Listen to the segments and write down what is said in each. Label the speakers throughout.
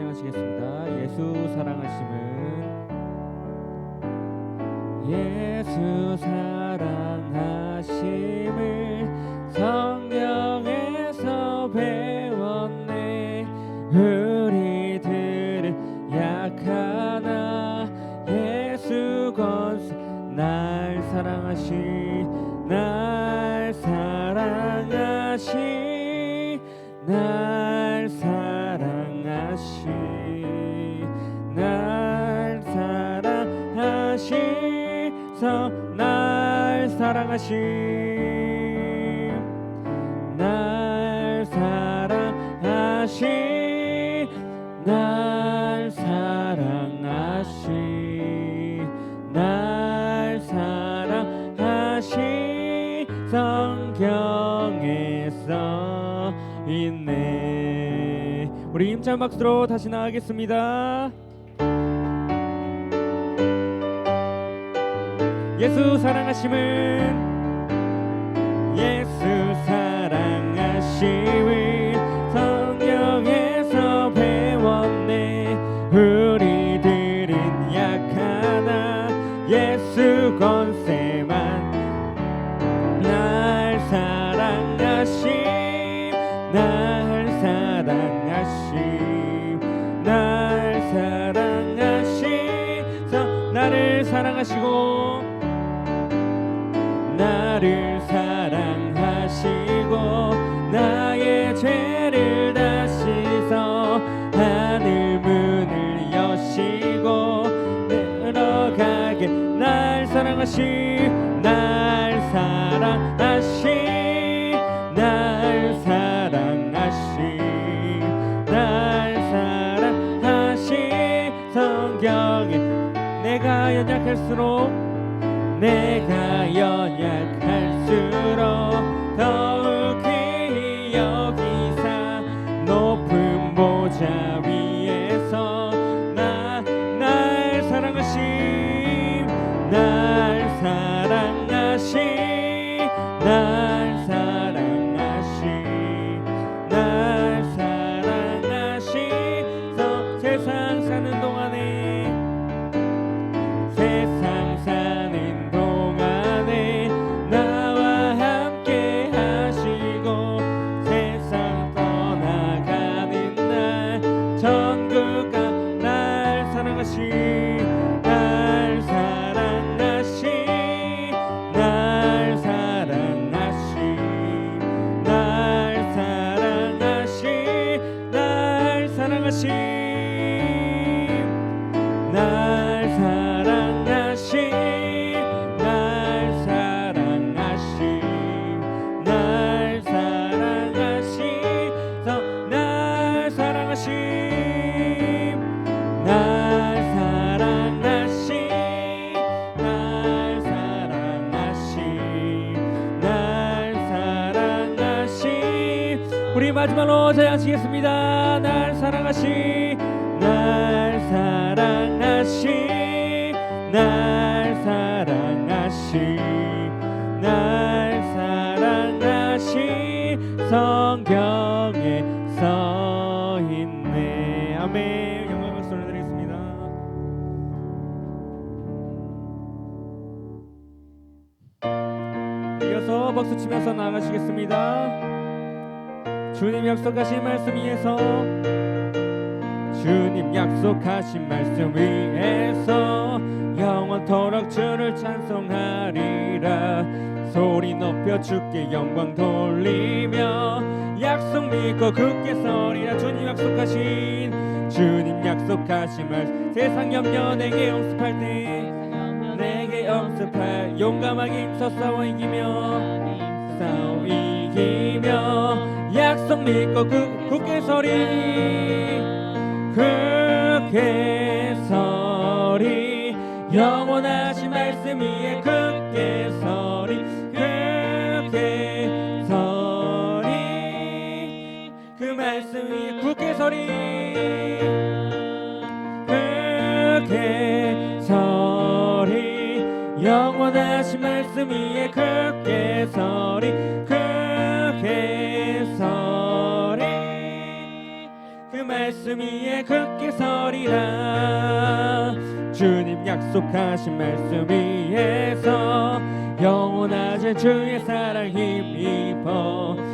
Speaker 1: 찬양하시겠습니다. 예수 사랑하심은 예수 사랑하심을 성경에서 배웠네 우리들은 약하나 예수 권세 날 사랑하시 날 사랑하시 날 사랑하시 날 사랑하시 날 사랑하시 날 사랑하시 성경에 써 있네. 우리 힘찬 박수로 다시 나가겠습니다 예수 사랑하심은 예수 사랑하심을 성경에서 배웠네. 우리들은 약하나 예수 날 사랑하시 날 사랑하시 날 사랑하시 날 사랑하시. 성경에 내가 연약할수록 내가 연약할수록 더욱 귀히 여기사 높은 보좌 성경에 써 있네. 아멘. 영광 박수 올려드리겠습니다. 이어서 박수 치면서 나가시겠습니다. 주님 약속하신 말씀 위에서 주님 약속하신 말씀 위에서 영원토록 주를 찬송하리라. 소리 높여 주께 영광 돌리며 약속 믿고 굳게 서리라 주님 약속하신 주님 약속하신 말씀 세상 염려 내게 엄습할 때 내게 엄습할 용감하게 힘써 싸워 이기며 싸워 이기며 약속 믿고 굳- 굳게 서리 굳게 서리. 영원하신 말씀 위에 굳 서리. 굳게 서리. 영원하신 말씀 위에 굳게 서리. 굳게 서리. 그 말씀 위에 굳게 서리라. 주님 약속하신 말씀 위에서 영원하신 주의 사랑 힘입어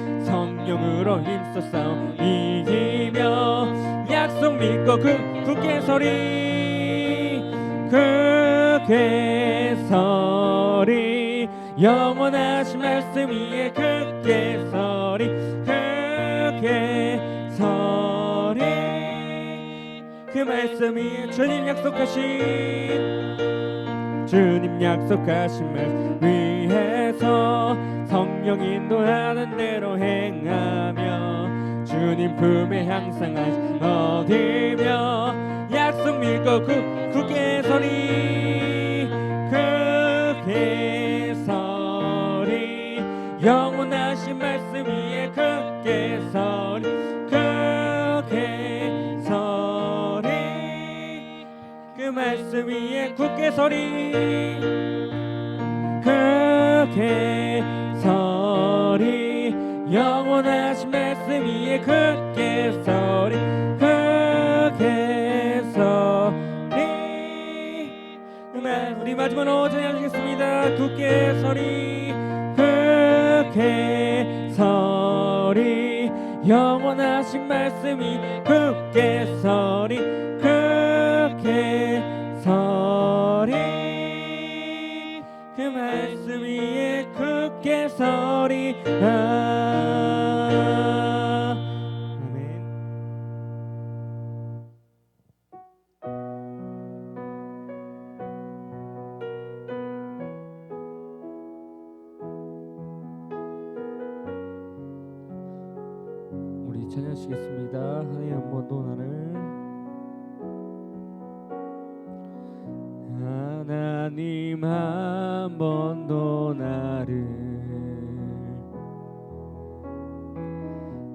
Speaker 1: 성령으로 힘써 싸워 이기며 약속 믿고 그 굳게 서리 굳게 서리. 영원하신 말씀 위에 굳게 서리 굳게 서리. 그 말씀 위에 주님 약속하신 주님 약속하신 말씀 위해서 성령 인도하는 대로 행하며 주님 품에 항상 안 얻으며 약속 믿고 구, 굳게 서리 굳게 서리. 영원하신 말씀 위에 굳게 서리 굳게 서리. 그 말씀 위에 굳게 서리 굳게 영원하신 말씀 위에 굳게 서리 굳게 서리. 그 말- 우리 마지막으로 찬양하시겠습니다. 굳게 서리 굳게 서리. 영원하신 말씀 이 굳게 서리 굳게 서리. 그 말씀 위에 굳게 서리. 아. 시겠습니다. 하나님 한 번도 나를. 하나님 한 번도 나를.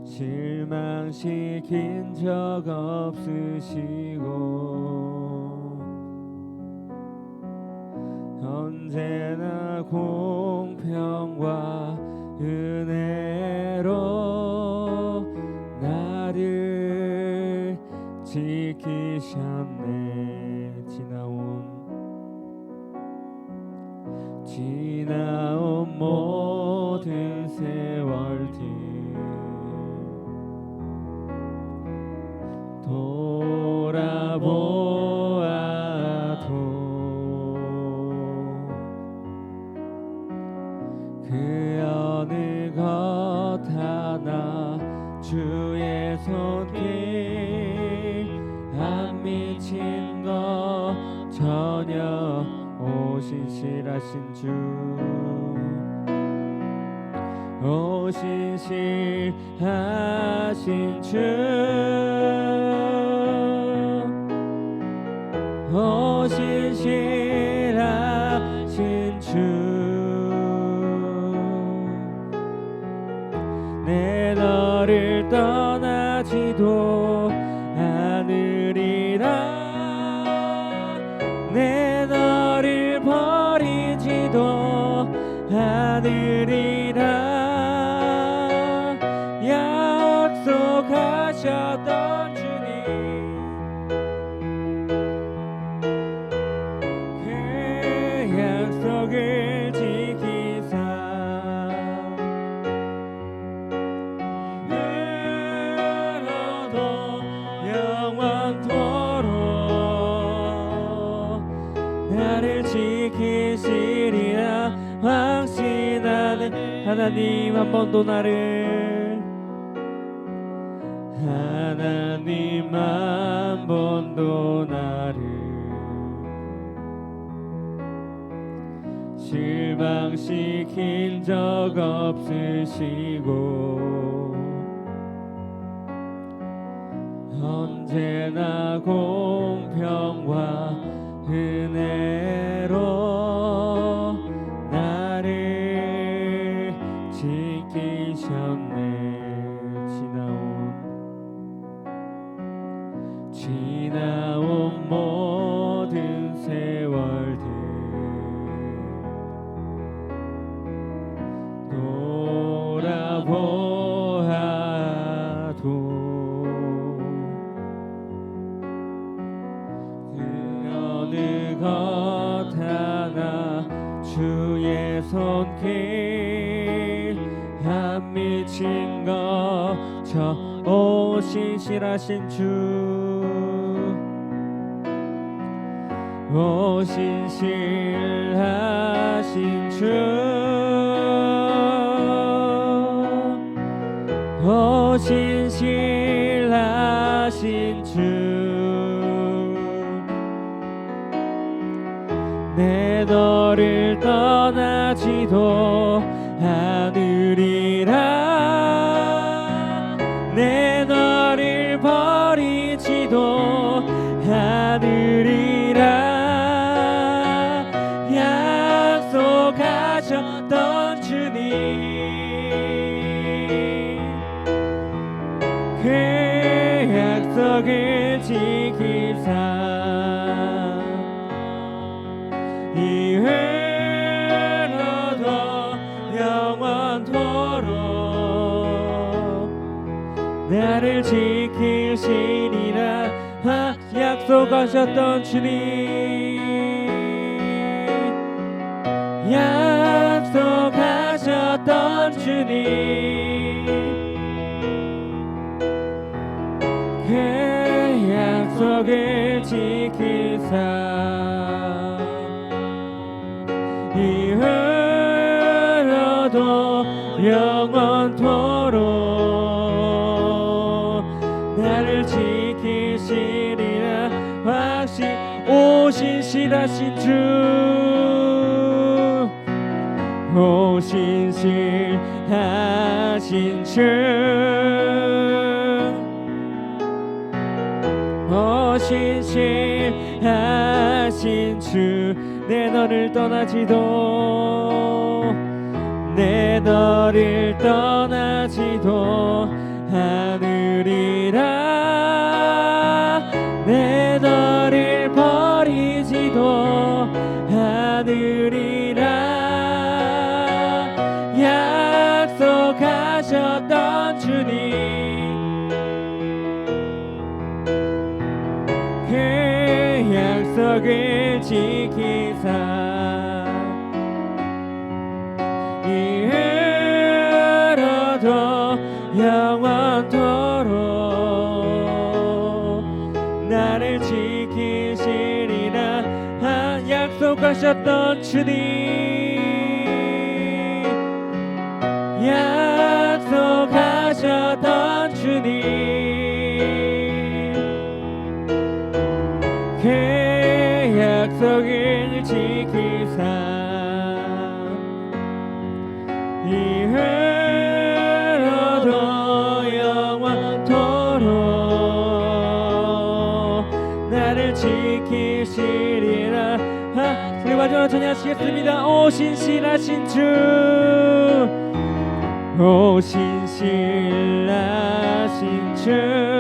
Speaker 1: 실망시킨 적 없으시고 언제나 공평과 은혜로 지키셨 신 실하신 주. 오 신 실하신 주. 오 신 실 않 하나님 한 번도 나를. 하나님 한 번도 나를. 실망시킨 적 없으시고 언제나 공평과 것저 오신 실하신 주. 오 신 실하신 주. 오 신 실하신 주 지키시리라. 하, 약속하셨던 주님. 약속하셨던 주님. 그 약속을 지키사 실하신 주 오신 실하신 주 오신 실하신 주 내 너를 떠나지도 내 너를 떠나지도 않으 약속하셨던 주님. 약속하셨던 주님. 그 약속을 지키사 이후 우리 마지막으로 전하시겠습니다. 오신 신하신 주. 오신 신하신 주